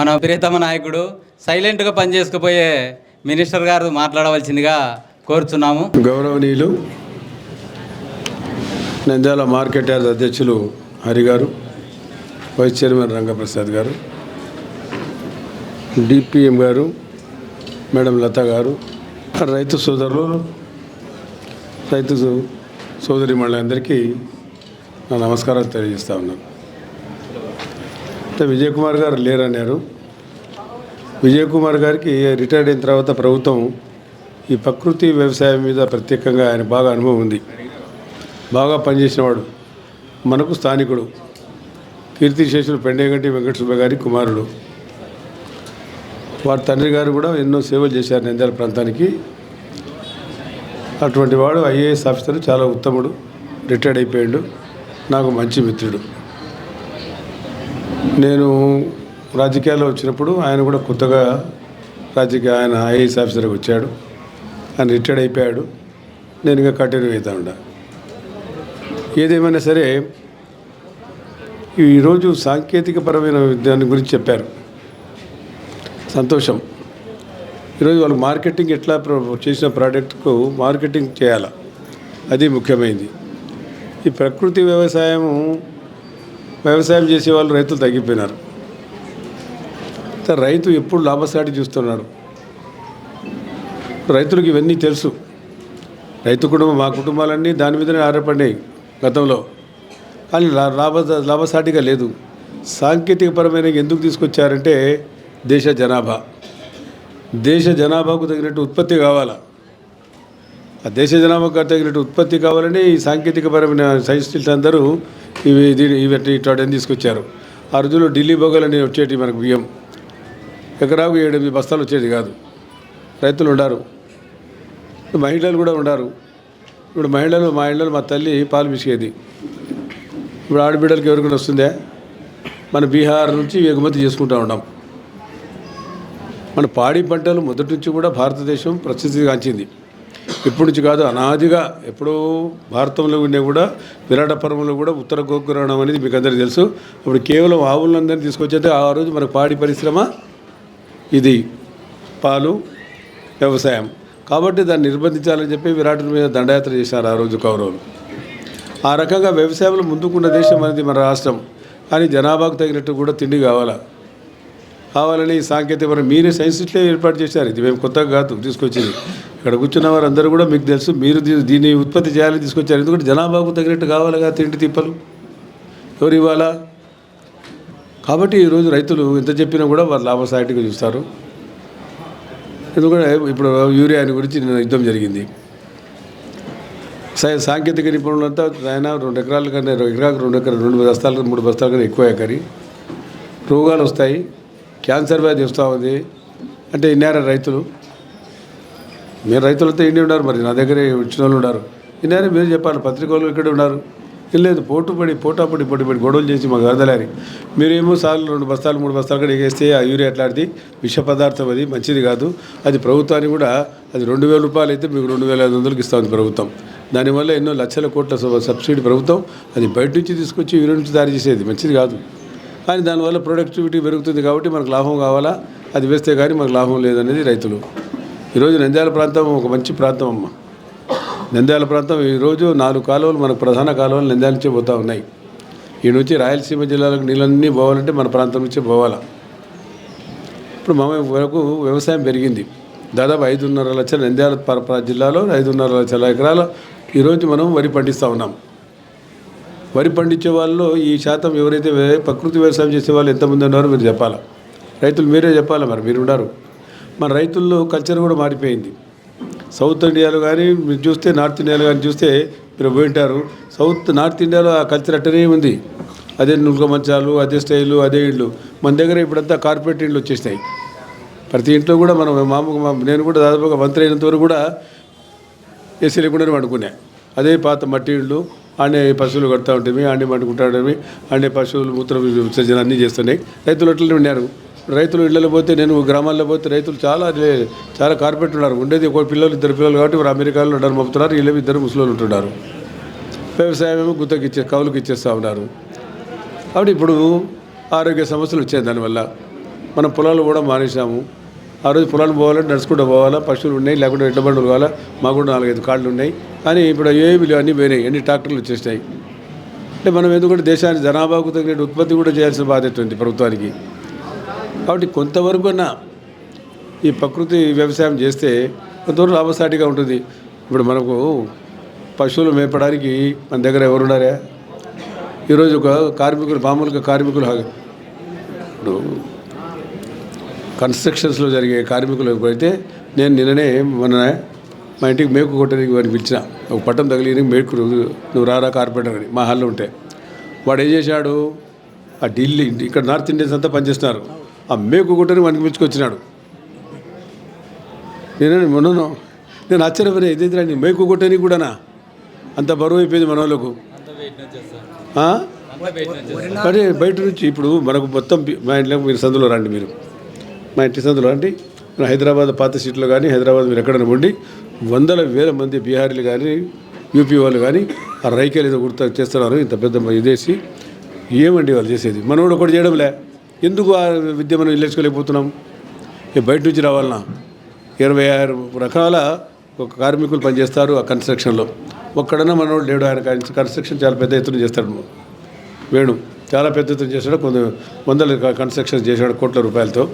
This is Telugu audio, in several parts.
మన ప్రియతమ నాయకుడు సైలెంట్గా పనిచేసుకుపోయే మినిస్టర్ గారు మాట్లాడవలసిందిగా కోరుతున్నాము గౌరవనీయులు నంద్యాల మార్కెట్ యార్డ్ అధ్యక్షులు హరి గారు వైస్ చైర్మన్ రంగప్రసాద్ గారు డిపిఎం గారు మేడం లత గారు రైతు సోదరులు రైతు సో- సోదరి అందరికీ నా నమస్కారాలు తెలియజేస్తా ఉన్నాను. అంటే విజయ్ కుమార్ గారు లేరన్నారు. విజయ్ కుమార్ గారికి రిటైర్డ్ అయిన తర్వాత ప్రభుత్వం ఈ ప్రకృతి వ్యవసాయం మీద ప్రత్యేకంగా ఆయన బాగా అనుభవం ఉంది. బాగా పనిచేసినవాడు. మనకు స్థానికుడు. కీర్తిశేషులు పెండేగంటి వెంకట సుబ్బ గారి కుమారుడు. వారి తండ్రి గారు కూడా ఎన్నో సేవలు చేశారు నంద్యాల ప్రాంతానికి. అటువంటి వాడు ఐఏఎస్ ఆఫీసర్ చాలా ఉత్తముడు. రిటైర్డ్ అయిపోయాడు. నాకు మంచి మిత్రుడు. నేను రాజకీయాల్లో వచ్చినప్పుడు ఆయన కూడా కొత్తగా రాజకీయ ఆయన ఐఏఎస్ ఆఫీసర్గా వచ్చాడు. ఆయన రిటైర్డ్ అయిపోయాడు. నేను ఇంకా కంటిన్యూ అవుతా ఉండ. ఏదేమైనా సరే ఈరోజు సాంకేతికపరమైన దాని గురించి చెప్పారు. సంతోషం. ఈరోజు వాళ్ళు మార్కెటింగ్ ఎట్లా చేసిన ప్రోడక్ట్కు మార్కెటింగ్ చేయాలా? అది ముఖ్యమైనది ఈ ప్రకృతి వ్యవసాయము వ్యవసాయం చేసే వాళ్ళు రైతులు తగ్గిపోయినారు. రైతు ఎప్పుడు లాభసాటి చూస్తున్నాడు. రైతులకు ఇవన్నీ తెలుసు. రైతు కుటుంబం మా కుటుంబాలన్నీ దాని మీదనే ఆధారపడినాయి గతంలో. కానీ లాభ లాభసాటిగా లేదు. సాంకేతికపరమైన ఎందుకు తీసుకొచ్చారంటే దేశ జనాభా. దేశ జనాభాకు తగినట్టు ఉత్పత్తి కావాలా? ఆ దేశ జనాభాకు తగినట్టు ఉత్పత్తి కావాలని ఈ సాంకేతికపరమైన సైన్సిస్టులు అందరూ ఇవి ఇవి ఇటువంటి తీసుకొచ్చారు. ఆ రోజుల్లో ఢిల్లీ అనేవి వచ్చేటి మనకు బియ్యం. ఎకరాకు ఏడు బస్తాలు వచ్చేది కాదు. రైతులు ఉండారు. మహిళలు కూడా ఉండారు. ఇప్పుడు మహిళలు మా ఇళ్ళలో మా తల్లి పాలు పిసికేది. ఇప్పుడు ఆడబిడ్డలకి ఎవరికైనా వస్తుందే? మన బీహార్ నుంచి ఎగుమతి చేసుకుంటూ ఉన్నాం. మన పాడి పంటలు మొదటి నుంచి కూడా భారతదేశం ప్రసిద్ధిగాంచింది. ఇప్పటి నుంచి కాదు అనాదిగా ఎప్పుడో భారతంలో ఉండే కూడా విరాట పర్వంలో కూడా ఉత్తర గోకురణం అనేది మీకు అందరికీ తెలుసు. ఇప్పుడు కేవలం ఆవులందరినీ తీసుకొచ్చేస్తే ఆ రోజు మన పాడి పరిశ్రమ ఇది పాలు వ్యవసాయం. కాబట్టి దాన్ని నిర్బంధించాలని చెప్పి విరాటుని మీద దండయాత్ర చేశారు ఆ రోజు కౌరవులు. ఆ రకంగా వ్యవసాయంలో ముందుకున్న దేశం అనేది మన రాష్ట్రం. కానీ జనాభాకు తగినట్టు కూడా తిండి కావాలా? కావాలని సాంకేతిక మీరే సైన్సిస్టులే ఏర్పాటు చేశారు. ఇది మేము కొత్తగా కాదు తీసుకొచ్చింది. ఇక్కడ కూర్చున్న వారందరూ కూడా మీకు తెలుసు మీరు దీన్ని ఉత్పత్తి చేయాలని తీసుకొచ్చారు. ఎందుకంటే జనాభాకు తగినట్టు కావాలిగా తిండి తిప్పలు. ఎవరు ఇవ్వాలా? కాబట్టి ఈరోజు రైతులు ఎంత చెప్పినా కూడా వారు లాభసాటిగా చూస్తారు. ఎందుకంటే ఇప్పుడు యూరియా అని గురించి నిన్న యుద్ధం జరిగింది. సా- సాంకేతిక నిపుణులంతా ఆయన రెండు ఎకరాల కన్నా ఎకరాకు రెండు ఎకరాలు రెండు బస్తాలు మూడు బస్తాల కన్నా ఎక్కువ ఎకరి. రోగాలు వస్తాయి. క్యాన్సర్ వ్యాధి వస్తూ ఉంది. అంటే ఇన్నారా రైతులు? మీరు రైతులతో ఇండి ఉన్నారు మరి నా దగ్గర వచ్చిన వాళ్ళు ఉన్నారు. ఇన్నారే మీరు చెప్పాలి పత్రిక వాళ్ళు ఇక్కడ ఉన్నారు. లేదు పోటు పడి పోటాపడి పడి పడి గొడవలు చేసి మాకు వదలారి మీరేమో సార్లు రెండు బస్తాలు మూడు బస్తాలు కూడా ఎగేస్తే ఆ యూరియా ఎట్లాంటిది విష పదార్థం అది మంచిది కాదు. అది ప్రభుత్వానికి కూడా అది రెండు వేల రూపాయలు అయితే మీకు రెండు వేల ఐదు వందలకి ఇస్తుంది ప్రభుత్వం. దానివల్ల ఎన్నో లక్షల కోట్ల సబ్సిడీ ప్రభుత్వం అది బయట నుంచి తీసుకొచ్చి యూరియా నుంచి తయారు చేసేది. మంచిది కాదు. కానీ దానివల్ల ప్రొడక్టివిటీ పెరుగుతుంది కాబట్టి మనకు లాభం కావాలా? అది వేస్తే కానీ మనకు లాభం లేదనేది రైతులు. ఈరోజు నంద్యాల ప్రాంతం ఒక మంచి ప్రాంతం అమ్మ. నంద్యాల ప్రాంతం ఈరోజు నాలుగు కాలువలు మన ప్రధాన కాలువలు నంద్యాల నుంచే పోతూ ఉన్నాయి. ఈ నుంచి రాయలసీమ జిల్లాలకు నీళ్ళన్నీ పోవాలంటే మన ప్రాంతం నుంచే పోవాలా. ఇప్పుడు మా వరకు వ్యవసాయం పెరిగింది. దాదాపు ఐదున్నర లక్షల నంద్యాల పర- జిల్లాలో ఐదున్నర లక్షల ఎకరాలు ఈరోజు మనం వరి పండిస్తూ ఉన్నాం. వరి పండించే వాళ్ళు ఈ శాతం ఎవరైతే ప్రకృతి వ్యవసాయం చేసే వాళ్ళు ఎంతమంది ఉన్నారో మీరు చెప్పాలా? రైతులు మీరే చెప్పాలా మరి? మీరు ఉన్నారు మన రైతుల్లో కల్చర్ కూడా మారిపోయింది. సౌత్ ఇండియాలో కానీ మీరు చూస్తే నార్త్ ఇండియాలో కానీ చూస్తే మీరు పోయింటారు. సౌత్ నార్త్ ఇండియాలో ఆ కల్చర్ అట్టనే ఉంది. అదే నులక మంచాలు అదే స్టైలు అదే ఇళ్ళు. మన దగ్గర ఇప్పుడంతా కార్పొరేట్ ఇళ్ళు వచ్చేసినాయి. ప్రతి ఇంట్లో కూడా మనం మామూలు మా- నేను కూడా దాదాపుగా మంత్రి అయినంత వరకు కూడా ఏసీ లేకుండానే వండుకునే అదే పాత మట్టి ఇళ్ళు ఆడే పశువులు కడతా ఉంటుంది ఆడే ఉండేవి ఆడే పశువులు మూత్ర విసర్జన అన్నీ చేస్తున్నాయి రైతులు అట్లనే ఉన్నారు. రైతులు ఇళ్ళలో పోతే నేను గ్రామాల్లో పోతే రైతులు చాలా చాలా కార్పెట్ ఉన్నారు. ఉండేది ఒక పిల్లలు ఇద్దరు పిల్లలు కాబట్టి వారు అమెరికాలో ఉండరు పంపుతున్నారు వీళ్ళు ఇద్దరు ముసలోళ్ళు ఉంటున్నారు. వ్యవసాయం ఏమో గుత్తకి ఇచ్చే కౌలుకి ఇచ్చేస్తూ ఉన్నారు. కాబట్టి ఇప్పుడు ఆరోగ్య సమస్యలు వచ్చాయి దానివల్ల. మనం పొలాలు కూడా మానేసాము ఆ రోజు పొలాలు పోవాలంటే నడుచుకుంటూ పోవాలా పశువులు ఉన్నాయి లేకుంటే ఎడ్ల బండ్లు కావాలా మాకు కూడా నాలుగైదు కాళ్ళు ఉన్నాయి. కానీ ఇప్పుడు ఏమి అన్నీ పోయినాయి అన్ని ట్రాక్టర్లు వచ్చేసినాయి. అంటే మనం ఎందుకంటే దేశానికి జనాభాకు తగిన ఉత్పత్తి కూడా చేయాల్సిన బాధ్యత ఉంది ప్రభుత్వానికి. కాబట్టి కొంతవరకు ఈ ప్రకృతి వ్యవసాయం చేస్తే కొంతవరకు లాభసాటిగా ఉంటుంది. ఇప్పుడు మనకు పశువులు మేపడానికి మన దగ్గర ఎవరున్నారా ఈరోజు ఒక కార్మికులు మామూలుగా కార్మికులు ఇప్పుడు కన్స్ట్రక్షన్స్లో జరిగే కార్మికులు అయితే నేను నిన్ననే మన మా ఇంటికి మేకు కొట్టడానికి వాడిని పిలిచిన. ఒక పట్టం తగిలి మేకు నువ్వు రారా కార్పెంటర్ అని మా హాల్లో ఉంటే. వాడు ఏం చేశాడు? ఆ ఢిల్లీ ఇక్కడ నార్త్ ఇండియన్స్ అంతా పనిచేస్తున్నారు. ఆ మేకు కొట్టని మనకి మెచ్చుకొచ్చినాడు నేనే మొన్న నేను ఆశ్చర్యపోయినా ఏదైతే నీ మేకు కొట్టని కూడానా? అంత బరువు అయిపోయింది మన వాళ్ళకు కానీ బయట నుంచి ఇప్పుడు మనకు మొత్తం మా ఇంట్లో మీరు సందులో రండి మీరు. మా ఇంటి సందులో రండి. హైదరాబాద్ పాత సీట్లో కానీ హైదరాబాద్ మీరు ఎక్కడైనా ఉండి వందల వేల మంది బీహారీలు కానీ యూపీ వాళ్ళు కానీ ఆ రైకేలు ఏదో గుర్తు చేస్తున్నారు ఇంత పెద్ద ఇదేసి ఏమండి వాళ్ళు చేసేది? మనోడు ఒకటి చేయడంలే. ఎందుకు ఆ విద్య మనం ఇల్లేసుకోలేకపోతున్నాం బయట నుంచి రావాలన్నా? ఇరవై ఆరు రకాల ఒక కార్మికులు పనిచేస్తారు ఆ కన్స్ట్రక్షన్లో. ఒక్కడన్నా మనోడు లేడు ఆయన కన్స్ట్రక్షన్ చాలా పెద్ద ఎత్తున చేస్తాడు. వేణు చాలా పెద్ద ఎత్తున చేశాడు కొంత వందల కన్స్ట్రక్షన్ చేశాడు కోట్ల రూపాయలతో.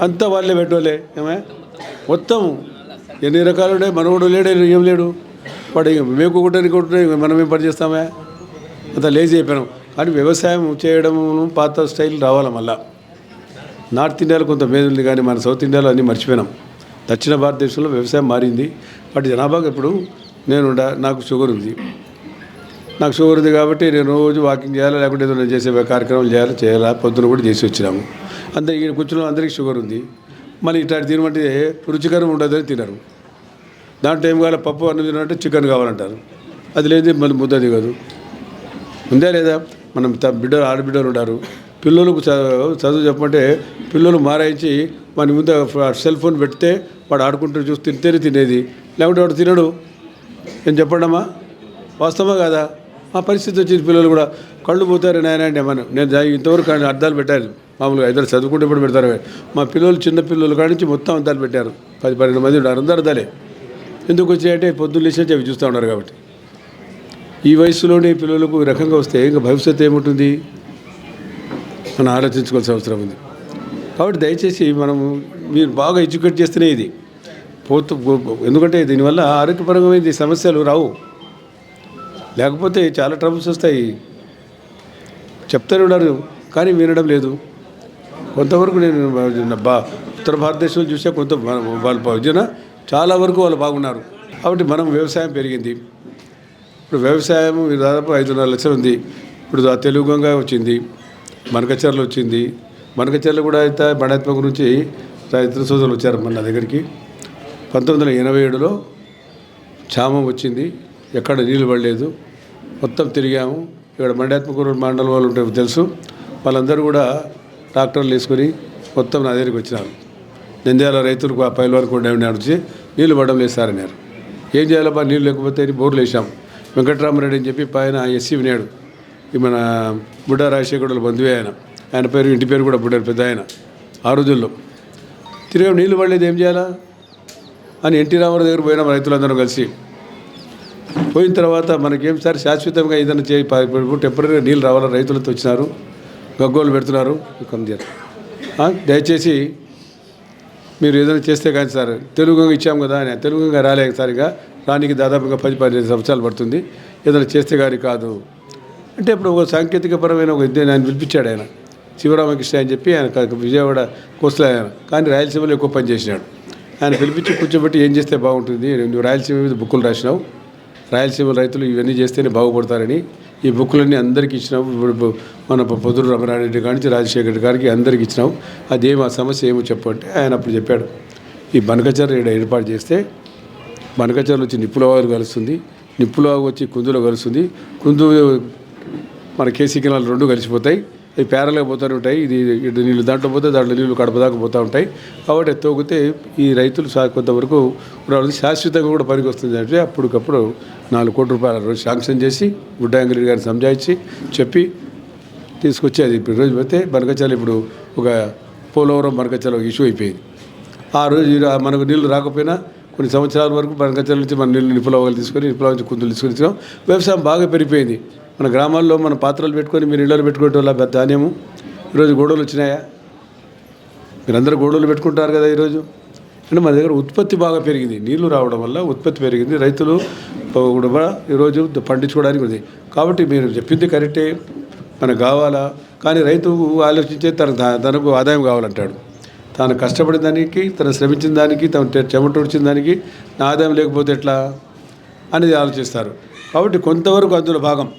అంతా వాళ్ళే పెట్టోలే ఏమే? మొత్తం ఎన్ని రకాలు ఉన్నాయి? మనోడు లేడే ఏం లేడు? వాడు మేము మేకు కొట్టని కొట్టే పని చేస్తామే? అంత లేజీ అయిపోయినాం. కానీ వ్యవసాయం చేయడం పాత స్టైల్ రావాలి మళ్ళా? నార్త్ ఇండియాలో కొంత మేలుంది కానీ మన సౌత్ ఇండియాలో అన్నీ మర్చిపోయినాం. దక్షిణ భారతదేశంలో వ్యవసాయం మారింది. వాటి జనాభాకి ఇప్పుడు నేను ఉండ- నాకు షుగర్ ఉంది. నాకు షుగర్ ఉంది కాబట్టి నేను రోజు వాకింగ్ చేయాలి లేకుంటే ఏదైనా చేసే కార్యక్రమాలు చేయాలి చేయాలా పొద్దున కూడా చేసి వచ్చినాము. అంతే ఈ కూర్చున్న అందరికీ షుగర్ ఉంది. మళ్ళీ ఇట్లాంటి తినమంటే రుచికరం ఉండదని తినరు. దాంట్లో ఏం కావాలి? పప్పు అన్నం తినంటే చికెన్ కావాలంటారు. అది లేదు మళ్ళీ ముద్ద దిగదు ఉందా లేదా? మనం బిడ్డలు ఆడబిడ్డలు ఉన్నారు పిల్లలకు చదువు చదువు చెప్పమంటే పిల్లలు మారాయించి మన ముందు సెల్ ఫోన్ పెడితే వాడు ఆడుకుంటూ చూసి తింటేనే తినేది. లేకుంటే వాడు తినడు. నేను చెప్పండమ్మా? వాస్తవమా కదా? ఆ పరిస్థితి వచ్చింది పిల్లలు కూడా. కళ్ళు పోతారు నాయన అంటే మనం నేను ఇంతవరకు అర్థాలు పెట్టారు పెట్టాను. మామూలుగా ఇద్దరు చదువుకుంటే ఇప్పుడు పెడతారు మా పిల్లలు చిన్న పిల్లలు కాడి నుంచి మొత్తం అర్థాలు పెట్టారు. పది పన్నెండు మంది ఉన్నారు. అందరు అర్థాలే ఎందుకు వచ్చాయంటే పొద్దున్న లేచి అవి చూస్తూ ఉన్నారు కాబట్టి. ఈ వయసులోనే పిల్లలకు ఈ రకంగా వస్తే ఇంకా భవిష్యత్తు ఏముంటుంది? మనం ఆలోచించుకోవాల్సిన అవసరం ఉంది. కాబట్టి దయచేసి మనము మీరు బాగా ఎడ్యుకేట్ చేస్తేనే ఇది. పోతూ ఎందుకంటే దీనివల్ల ఆరోగ్యపరమైన సమస్యలు రావు. లేకపోతే చాలా ట్రబుల్స్ వస్తాయి. చెప్తారు ఉన్నారు కానీ వినడం లేదు. కొంతవరకు నేను బా ఉత్తర భారతదేశంలో చూసే కొంత వాళ్ళ విజయన చాలా వరకు వాళ్ళు బాగున్నారు. కాబట్టి మనం వ్యవసాయం పెరిగింది. ఇప్పుడు వ్యవసాయం దాదాపు ఐదున్నర లక్షలు ఉంది. ఇప్పుడు ఆ తెలుగు గంగ వచ్చింది మనకచర్లు వచ్చింది. మనకచర్లు కూడా అయితే బడాత్మక నుంచి రైతు సోదరులు వచ్చారు మన దగ్గరికి. పంతొమ్మిది వందల ఎనభై ఏడులో క్షామం వచ్చింది. ఎక్కడ నీళ్ళు పడలేదు. మొత్తం తిరిగాము. ఇక్కడ మండ్యాత్మకూరు మండలం వాళ్ళు ఉంటే తెలుసు. వాళ్ళందరూ కూడా ట్రాక్టర్లు వేసుకొని మొత్తం నా దగ్గరికి వచ్చినారు. నంద్యాల రైతులకు ఆ పైలవారు కూడా నడిచి నీళ్ళు పడడం లేదు సార్ అన్నారు. ఏం చేయాలబ్బా నీళ్ళు లేకపోతే అని బోర్లు వేసాం వెంకట్రామరెడ్డి అని చెప్పి పైన ఎస్సీ వినాడు. ఈ మన బుడ్డ రాజశేఖరుల బంధువే ఆయన. ఆయన పేరు ఇంటి పేరు కూడా బుడ్డారు పెద్ద ఆయన. ఆ రోజుల్లో. తిరిగి నీళ్ళు పడలేదు ఏం చేయాలా? అని ఎన్టీ రామారావు దగ్గర పోయినాం రైతులందరం కలిసి. పోయిన తర్వాత మనకేం సార్ శాశ్వతంగా ఏదైనా చేయి టెంపరీగా నీళ్ళు రావాలా? రైతులతో వచ్చినారు. గగ్గోలు పెడుతున్నారు. కమ్ దయచేసి మీరు ఏదైనా చేస్తే కానీ సార్ తెలుగు ఇచ్చాము కదా అని. తెలుగు గంగ రాలే సార్ ఇక. దానికి దాదాపుగా పది పదిహేను సంవత్సరాలు పడుతుంది. ఏదైనా చేస్తే గారి కాదు. అంటే ఇప్పుడు ఒక సాంకేతికపరమైన ఒక ఇద్దరు ఆయన పిలిపించాడు ఆయన. శివరామకృష్ణ అని చెప్పి ఆయన విజయవాడ కోస్టల్ ఆయన. కానీ రాయలసీమలో ఎక్కువ పని చేసినాడు. ఆయన పిలిపించి కూర్చోబెట్టి ఏం చేస్తే బాగుంటుంది? నువ్వు రాయలసీమ మీద బుక్కులు రాసినావు. రాయలసీమ రైతులు ఇవన్నీ చేస్తేనే బాగుపడతారని ఈ బుక్కులన్నీ అందరికీ ఇచ్చినావు. ఇప్పుడు మన పొద్దురు రమణారెడ్డి గారికి రాజశేఖర్ రెడ్డి గారికి అందరికి ఇచ్చినావు. అదేం ఆ సమస్య ఏమో చెప్పు అంటే ఆయన అప్పుడు చెప్పాడు. ఈ బనకచర్ ఏర్పాటు చేస్తే బనకచర్లు వచ్చి నిప్పులవారు కలుస్తుంది. నిప్పులవాగు వచ్చి కుందులో కలుస్తుంది. కుందు మన కేసీ కెనాలు రెండు కలిసిపోతాయి. అవి పేరలే పోతూనే ఉంటాయి. ఇది ఇటు నీళ్ళు దాంట్లో పోతే దాంట్లో నీళ్ళు కడప దాకా పోతూ ఉంటాయి. కాబట్టి తోగితే ఈ రైతులు కొంతవరకు శాశ్వతంగా కూడా పనికి వస్తుంది అంటే అప్పటికప్పుడు నాలుగు కోట్ల రూపాయల రోజు శాంక్షన్ చేసి గుడ్డాంగిరెడ్డి గారిని సంజాయించి చెప్పి తీసుకొచ్చి అది ఇప్పుడు రోజు పోతే బనకచాలు ఇప్పుడు ఒక పోలవరం మరకచ్చలో ఇష్యూ అయిపోయింది. ఆ రోజు మనకు నీళ్ళు రాకపోయినా కొన్ని సంవత్సరాల వరకు మరకచ్చల నుంచి మన నీళ్ళు నిపులవలు తీసుకొని నిపుల నుంచి కుందులు తీసుకొని ఇచ్చినాం. వ్యవసాయం బాగా పెరిగిపోయింది. మన గ్రామాల్లో మన పాత్రలు పెట్టుకొని మీరు ఇళ్ళలో పెట్టుకోవటం వల్ల ధాన్యము. ఈరోజు గోడలు వచ్చినాయా? మీరందరూ గోడలు పెట్టుకుంటారు కదా ఈరోజు. అంటే మన దగ్గర ఉత్పత్తి బాగా పెరిగింది. నీళ్ళు రావడం వల్ల ఉత్పత్తి పెరిగింది. రైతులు కూడా ఈరోజు పండించుకోవడానికి ఉంది. కాబట్టి మీరు చెప్పింది కరెక్టే. మనకు కావాలా? కానీ రైతు ఆలోచించే తన తనకు ఆదాయం కావాలంటాడు. తాను కష్టపడిన దానికి తను శ్రమించిన దానికి తను చె- చెమట దానికి నా ఆదాయం లేకపోతే ఎట్లా అనేది ఆలోచిస్తారు. కాబట్టి కొంతవరకు అందులో భాగం.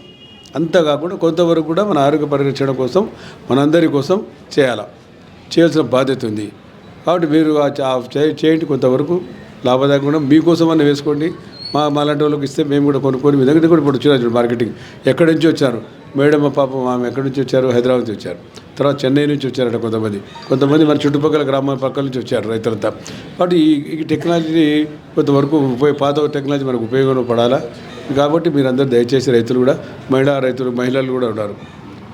అంతా కాకుండా కొంతవరకు కూడా మన ఆరోగ్య పరిరక్షణ కోసం మనందరి కోసం చేయాలి. చేయాల్సిన బాధ్యత ఉంది. కాబట్టి మీరు చేయండి కొంతవరకు. లాభదాయకంగా మీకోసం అన్న వేసుకోండి. మా మాలాంటి వాళ్ళకి ఇస్తే మేము కూడా కొనుక్కొని మీ దగ్గర కూడా ఇప్పుడు వచ్చినారు మార్కెటింగ్. ఎక్కడి నుంచి వచ్చారు? మేడం పాపం ఆమె ఎక్కడి నుంచి వచ్చారు? హైదరాబాద్ నుంచి వచ్చారు. తర్వాత చెన్నై నుంచి వచ్చారట కొంతమంది. కొంతమంది మన చుట్టుపక్కల గ్రామాల పక్కల నుంచి వచ్చారు రైతులంతా. కాబట్టి ఈ ఈ కొంతవరకు ఉపయోగ పాత టెక్నాలజీ మనకు ఉపయోగపడాలా కాబట్టి మీరందరూ దయచేసి రైతులు కూడా మహిళా రైతులు మహిళలు కూడా ఉన్నారు.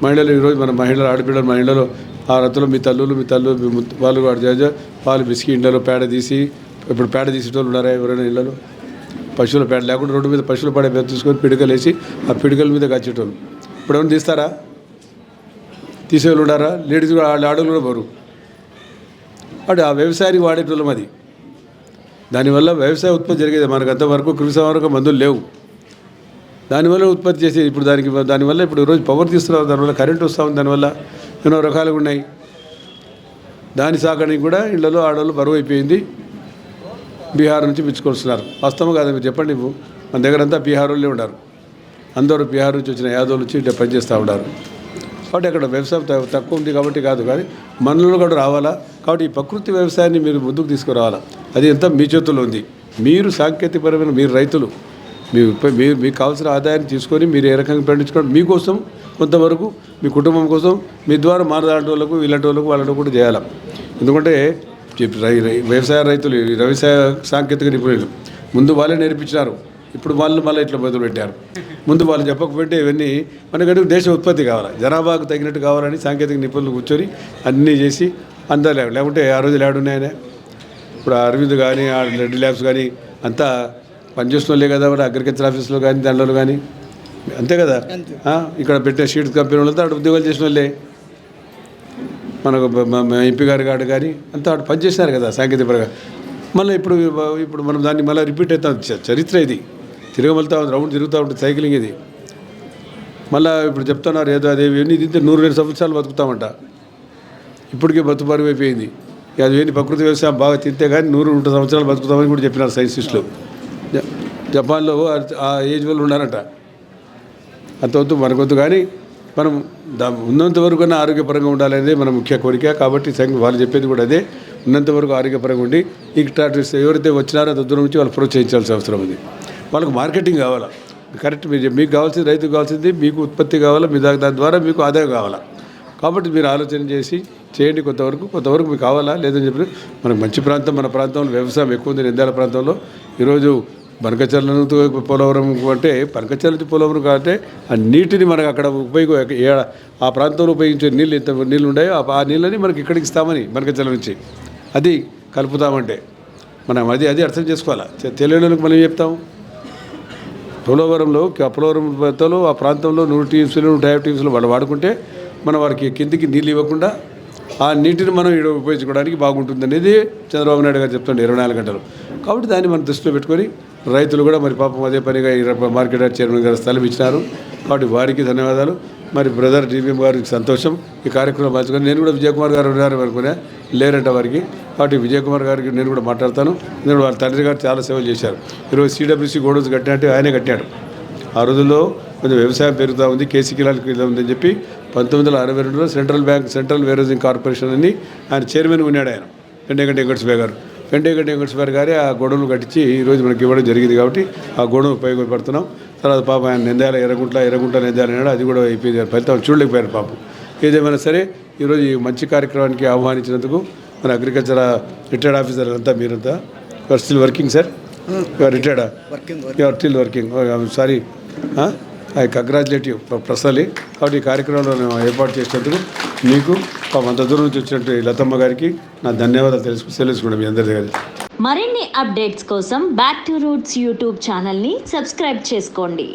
మహిళలు ఈరోజు మన మహిళలు ఆడపిల్లలు మహిళలు ఆ రైతులు మీ తల్లులు మీ తల్లు మీ వాళ్ళు వాడు పాలు బిస్కీ ఇండ్లలో పేడ తీసి ఇప్పుడు పేడ తీసేటోళ్ళు ఉన్నారా ఎవరైనా ఇళ్ళలో పశువుల పేడ లేకుండా రోడ్డు మీద పశువుల పేడ మీద తీసుకొని పిడికలు వేసి ఆ పిడికల మీద కచ్చేటోళ్ళు ఇప్పుడు ఏమైనా తీస్తారా? తీసేవాళ్ళు ఉన్నారా? లేడీస్ కూడా వాళ్ళ ఆడవాళ్ళు కూడా బరువు అంటే ఆ వ్యవసాయానికి వాడేటోళ్ళం అది. దానివల్ల వ్యవసాయ ఉత్పత్తి జరిగేది. మనకు అంతవరకు కృషి మందులు లేవు. దానివల్ల ఉత్పత్తి చేసేది ఇప్పుడు దానికి దానివల్ల ఇప్పుడు రోజు పవర్ తీస్తున్నారు. దానివల్ల కరెంట్ వస్తూ ఉంది. దానివల్ల ఎన్నో రకాలుగా ఉన్నాయి. దాని సాకడానికి కూడా ఇళ్ళలో ఆడవాళ్ళు బరువు అయిపోయింది. బీహార్ నుంచి పిచ్చుకొస్తున్నారు. వాస్తవం కాదు మీరు చెప్పండి మన దగ్గర అంతా బీహార్ వాళ్ళే ఉన్నారు. అందరూ బీహార్ నుంచి వచ్చిన యాదవ్ నుంచి ఇట్లా పనిచేస్తూ ఉన్నారు. కాబట్టి అక్కడ వ్యవసాయం త- తక్కువ ఉంది కాబట్టి కాదు కానీ మనలో కూడా రావాలా? కాబట్టి ఈ ప్రకృతి వ్యవసాయాన్ని మీరు ముందుకు తీసుకురావాలా? అది ఎంత మీ చేతుల్లో ఉంది. మీరు సాంకేతికపరమైన మీరు రైతులు. మీ మీరు మీకు కావాల్సిన ఆదాయాన్ని తీసుకొని మీరు ఏ రకంగా పండించుకోండి మీకోసం కొంతవరకు మీ కుటుంబం కోసం మీ ద్వారా మారదాంటి వాళ్ళకు ఇలాంటి వాళ్ళకు వాళ్ళకు కూడా చేయాలి? ఎందుకంటే రై- వ్యవసాయ రైతులు వ్యవసాయ సాంకేతిక నిపుణులు ముందు వాళ్ళే నేర్పించినారు. ఇప్పుడు వాళ్ళు మళ్ళీ ఇట్లా మొదలు పెట్టారు. ముందు వాళ్ళు చెప్పకపోతే ఇవన్నీ మనకంటే దేశ ఉత్పత్తి కావాలి? జనాభాకు తగినట్టు కావాలని సాంకేతిక నిపుణులు కూర్చొని అన్నీ చేసి అందాలే లేకుంటే ఆ రోజు లేడున్నాయనే ఇప్పుడు అరవింద్ కానీ ఆ రెడ్డి ల్యాబ్స్ కానీ అంతా పనిచేస్తున్న వాళ్ళే కదా మరి అగ్రికల్చర్ ఆఫీస్లో కానీ దాంట్లో కానీ అంతే కదా? ఇక్కడ పెట్టే షీట్స్ కంపెనీ వాళ్ళంతా అక్కడ ఉద్యోగాలు చేసిన వాళ్ళే మనకు ఎంపీ గారు కాడు కానీ అంతా అటు పనిచేసినారు కదా సాంకేతిక పరంగా. మళ్ళీ ఇప్పుడు ఇప్పుడు మనం దాన్ని మళ్ళీ రిపీట్ అవుతాం. చరిత్ర ఇది. తిరగమలుతా ఉంది రౌండ్ తిరుగుతూ ఉంటుంది సైక్లింగ్ ఇది. మళ్ళీ ఇప్పుడు చెప్తున్నారు ఏదో అదే ఇవన్నీ తింటే నూరు రెండు సంవత్సరాలు బతుకుతామంట. ఇప్పటికే బతు అయిపోయింది అది ఏంటి ప్రకృతి వ్యవసాయం బాగా తింటే కానీ నూరు రెండు సంవత్సరాలు బతుకుతామని కూడా చెప్పినారు సైంటిస్టులు. జ- జపాన్లో ఆ- ఏజ్ వాళ్ళు ఉన్నారంట. అంతవద్దు మనకొద్దు కానీ మనం దా ఉన్నంత వరకు ఆరోగ్యపరంగా ఉండాలనేది మన ముఖ్య కోరిక. కాబట్టి సంఘ వాళ్ళు చెప్పేది కూడా అదే. ఉన్నంత వరకు ఆరోగ్యపరంగా ఉండి ఈ ట్రాక్టర్స్ ఎవరైతే వచ్చినారో అంత దూరం నుంచి వాళ్ళు ప్రోత్సహించాల్సిన అవసరం ఉంది. వాళ్ళకి మార్కెటింగ్ కావాలా? కరెక్ట్ మీరు మీకు కావాల్సింది రైతుకు కావాల్సింది మీకు ఉత్పత్తి కావాలా మీ దాని ద్వారా మీకు ఆదాయం కావాలా? కాబట్టి మీరు ఆలోచన చేసి చేయండి కొంతవరకు కొంతవరకు మీకు కావాలా? లేదని చెప్పి మనకు మంచి ప్రాంతం మన ప్రాంతంలో వ్యవసాయం ఎక్కువ ఉంది నిందాల ప్రాంతంలో. ఈరోజు బనకచర్లను పోలవరం అంటే బనకచర్ల నుంచి పోలవరం కాబట్టి ఆ నీటిని మనకు అక్కడ ఉపయోగ ఆ ప్రాంతంలో ఉపయోగించే నీళ్ళు ఎంత నీళ్ళు ఉన్నాయో ఆ- నీళ్ళని మనకి ఇక్కడికి ఇస్తామని బనకచర్ల నుంచి. అది కలుపుతామంటే మనం అది అది అర్థం చేసుకోవాలా? తెలియని వాళ్ళకి మనం చెప్తాము చెప్తాం? పోలవరంలో పోలవరం ప్రాంతంలో ఆ ప్రాంతంలో నూరు టీమ్స్లు నూట యాభై టీమ్స్లు వాళ్ళు వాడుకుంటే మనం వారికి కిందికి నీళ్ళు ఇవ్వకుండా ఆ నీటిని మనం ఇక్కడ ఉపయోగించుకోవడానికి బాగుంటుంది అనేది చంద్రబాబు నాయుడు గారు చెప్తుండే ఇరవై నాలుగు గంటలు. కాబట్టి దాన్ని మనం దృష్టిలో పెట్టుకొని రైతులు కూడా మరి పాపం అదే పనిగా మార్కెట్ చైర్మన్ గారు స్థలం ఇచ్చినారు. కాబట్టి వారికి ధన్యవాదాలు. మరి బ్రదర్ డివిఎం గారికి సంతోషం. ఈ కార్యక్రమం పంచుకొని నేను కూడా విజయకుమార్ గారు ఉన్నారు అనుకునే లేరంట వారికి. కాబట్టి విజయకుమార్ గారికి నేను కూడా మాట్లాడతాను. నేను వాళ్ళ తండ్రి గారు చాలా సేవలు చేశారు. ఈరోజు సిడబ్ల్యూసీ గోడౌన్స్ కట్టినట్టు ఆయనే కట్టాడు. ఆ రోజుల్లో కొంచెం వ్యవసాయం పెరుగుతూ ఉంది కేసీ కిలాలకి ఉందని చెప్పి పంతొమ్మిది వందల అరవై రెండులో central bank central warehousing corporation అని ఆయన చైర్మన్ ఉన్నాడు ఆయన. వెంకటగంట వెంకటేశ్వర గారు. వెంకటేశ్వర గారే ఆ గొడవలు కట్టించి ఈరోజు మనకి ఇవ్వడం జరిగింది కాబట్టి ఆ గొడవ ఉపయోగపడుతున్నాం. తర్వాత పాపం ఆయన నిందాల ఎర్రగుంట్ల ఎర్రగుంట నిందాల అన్నాడు అది కూడా అయిపోయింది. ఫలితం చూడలేకపోయారు పాపం. ఏదేమైనా సరే ఈరోజు ఈ మంచి కార్యక్రమానికి ఆహ్వానించినందుకు మన అగ్రికల్చర్ రిటైర్డ్ ఆఫీసర్ అంతా మీరంతా. You are still working sir you are రిటైర్డా working you are still working sorry I congratulate you ప్రసలి కాబట్టి ఈ కార్యక్రమంలో ఏర్పాటు చేసినందుకు మీకు పాపం అంత దూరం నుంచి వచ్చినట్టు లతమ్మ గారికి నా ధన్యవాదాలు తెలుసు తెలుసుకున్నాం మీ అందరి దగ్గర మరిన్ని అప్డేట్స్ కోసం బ్యాక్ టు రూట్స్ యూట్యూబ్ ఛానల్ని సబ్స్క్రైబ్ చేసుకోండి.